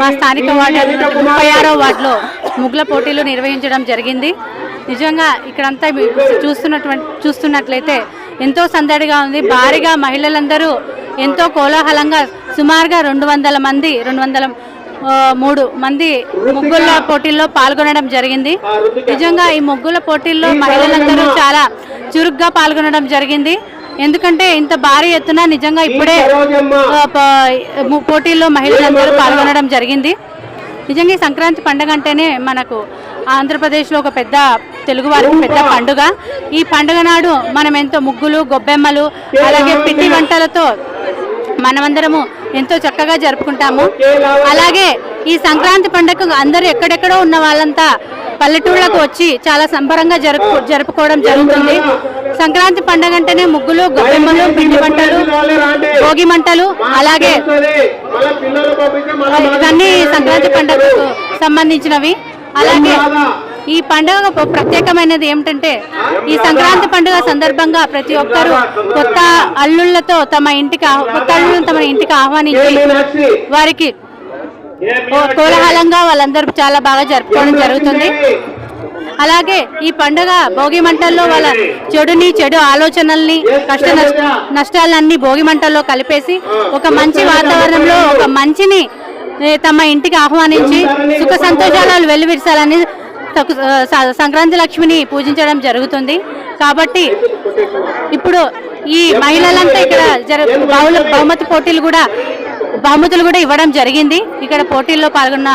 మా స్థానిక వార్డు ముప్పై ఆరో వార్డులో ముగ్గుల పోటీలు నిర్వహించడం జరిగింది. నిజంగా ఇక్కడంతా చూస్తున్నటువంటి చూస్తున్నట్లయితే ఎంతో సందడిగా ఉంది. భారీగా మహిళలందరూ ఎంతో కోలాహలంగా సుమారుగా రెండు వందల మంది రెండు వందల మూడు మంది ముగ్గుల పోటీల్లో పాల్గొనడం జరిగింది. నిజంగా ఈ ముగ్గుల పోటీల్లో మహిళలందరూ చాలా చురుగ్గా పాల్గొనడం జరిగింది. ఎందుకంటే ఇంత భారీ ఎత్తున నిజంగా ఇప్పుడే పోటీల్లో మహిళలందరూ పాల్గొనడం జరిగింది. నిజంగా ఈ సంక్రాంతి పండుగ అంటేనే మనకు ఆంధ్రప్రదేశ్లో ఒక పెద్ద తెలుగు వారికి పెద్ద పండుగ. ఈ పండుగ నాడు మనం ఎంతో ముగ్గులు గొబ్బెమ్మలు అలాగే పిండి వంటలతో మనమందరము ఎంతో చక్కగా జరుపుకుంటాము. అలాగే ఈ సంక్రాంతి పండుగ అందరూ ఎక్కడెక్కడో ఉన్న వాళ్ళంతా పల్లెటూళ్ళకు వచ్చి చాలా సంబరంగా జరుపు జరుపుకోవడం జరుగుతుంది. సంక్రాంతి పండుగ అంటేనే ముగ్గులు గొబ్బెమ్మలు పిండి వంటలు భోగి మంటలు అలాగే ఇవన్నీ సంక్రాంతి పండుగకు సంబంధించినవి. అలాగే ఈ పండుగ ప్రత్యేకమైనది ఏమిటంటే ఈ సంక్రాంతి పండుగ సందర్భంగా ప్రతి ఒక్కరూ కొత్త అల్లుళ్ళతో తమ ఇంటికి కొత్త అల్లుళ్ళను తమ ఇంటికి ఆహ్వానించి వారికి కోలాహలంగా వాళ్ళందరూ చాలా బాగా జరుపుకోవడం జరుగుతుంది. అలాగే ఈ పండుగ భోగి మంటల్లో వాళ్ళ చెడుని చెడు ఆలోచనల్ని కష్ట నష్టాలన్నీ భోగి మంటల్లో కలిపేసి ఒక మంచి వాతావరణంలో ఒక మంచిని తమ ఇంటికి ఆహ్వానించి సుఖ సంతోషాలు వెల్లివిరసాలని స- సంక్రాంతి లక్ష్మిని పూజించడం జరుగుతుంది. కాబట్టి ఇప్పుడు ఈ మహిళలంతా ఇక్కడ జర బహుమతి పోటీలు కూడా బహుమతులు కూడా ఇవ్వడం జరిగింది. ఇక్కడ పోటీల్లో పాల్గొన్న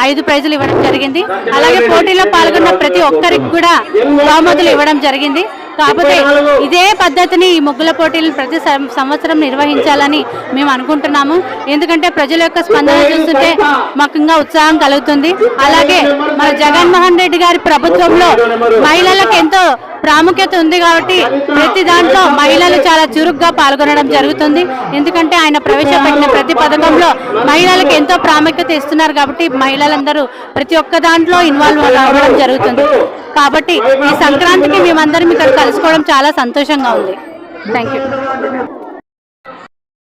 ఐదు ప్రైజులు ఇవ్వడం జరిగింది. అలాగే పోటీలో పాల్గొన్న ప్రతి ఒక్కరికి కూడా బహుమతులు ఇవ్వడం జరిగింది. కాకపోతే ఇదే పద్ధతిని ఈ ముగ్గుల పోటీలను ప్రతి సం- సంవత్సరం నిర్వహించాలని మేము అనుకుంటున్నాము. ఎందుకంటే ప్రజల యొక్క స్పందన చూస్తుంటే మాకు ఉత్సాహం కలుగుతుంది. అలాగే మన జగన్మోహన్ రెడ్డి గారి ప్రభుత్వంలో మహిళలకు ఎంతో ప్రాముఖ్యత ఉంది కాబట్టి ప్రతి దాంట్లో మహిళలు చాలా చురుగ్గా పాల్గొనడం జరుగుతుంది. ఎందుకంటే ఆయన ప్రవేశపెట్టిన ప్రతి పథకంలో మహిళలకు ఎంతో ప్రాముఖ్యత ఇస్తున్నారు కాబట్టి మహిళలందరూ ప్రతి ఒక్క దాంట్లో ఇన్వాల్వ్ అవ్వడం జరుగుతుంది. కాబట్టి ఈ సంక్రాంతికి మేమందరం ఇక్కడ కలుసుకోవడం చాలా సంతోషంగా ఉంది. థ్యాంక్ యూ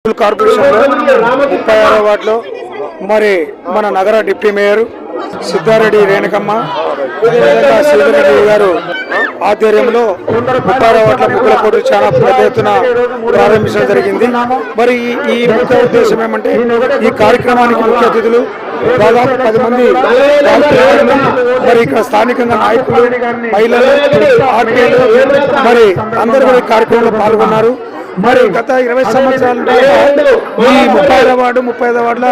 మున్సిపల్ కార్పొరేషన్లో ముప్పై ఆరో వార్డులో మరి మన నగర డిప్యూటీ మేయర్ సిద్ధారెడ్డి రేణుకమ్మ అదేవిధంగా గారు ఆధ్వర్యంలో ముప్పై ముగ్గుల చాలా పెద్ద ఎత్తున ప్రారంభించడం జరిగింది. మరి ఈ ముఖ్య ఉద్దేశం ఏమంటే ఈ కార్యక్రమానికి ముఖ్య అతిథులు దాదాపు పది మంది మరి ఇక్కడ స్థానికంగా నాయకులు మహిళలు ఆర్టీలు మరి అందరూ కూడా ఈ కార్యక్రమంలో పాల్గొన్నారు. మరి గత ఇరవై సంవత్సరాల ఈ ముప్పై ఐదు వార్డు ముప్పై ఐదు వార్డుల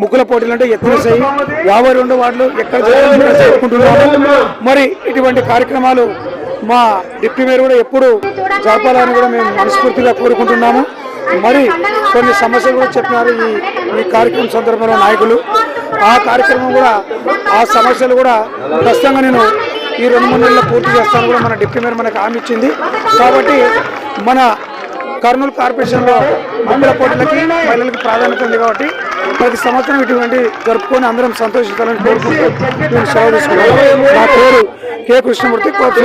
ముగ్గుల పోటీలు అంటే ఎత్తువేసాయి యాభై రెండు వార్డులు ఎక్కడ జరగాలో మరి ఇటువంటి కార్యక్రమాలు మా డిప్యూటీ మేయర్ కూడా ఎప్పుడు జరపాలని కూడా మేము మనస్ఫూర్తిగా కోరుకుంటున్నాము. మరి కొన్ని సమస్యలు కూడా చెప్పినారు ఈ ఈ కార్యక్రమం సందర్భంలో నాయకులు. ఆ కార్యక్రమం కూడా ఆ సమస్యలు కూడా ఖచ్చితంగా నేను ఈ రెండు మూడు నెలల్లో పూర్తి చేస్తాను కూడా మన డిప్యూటీ మేయర్ మనకు హామీ ఇచ్చింది. కాబట్టి మన కర్నూలు కార్పొరేషన్లో మహిళల పోటీలకి మహిళలకు ప్రాధాన్యత ఉంది కాబట్టి ప్రతి సంవత్సరం ఇటువంటి జరుపుకొని అందరం సంతోషించాలని కోరుకుంటూ నేను సెలవు తీసుకున్నాను. నా పేరు కె కృష్ణమూర్తి కోర్టు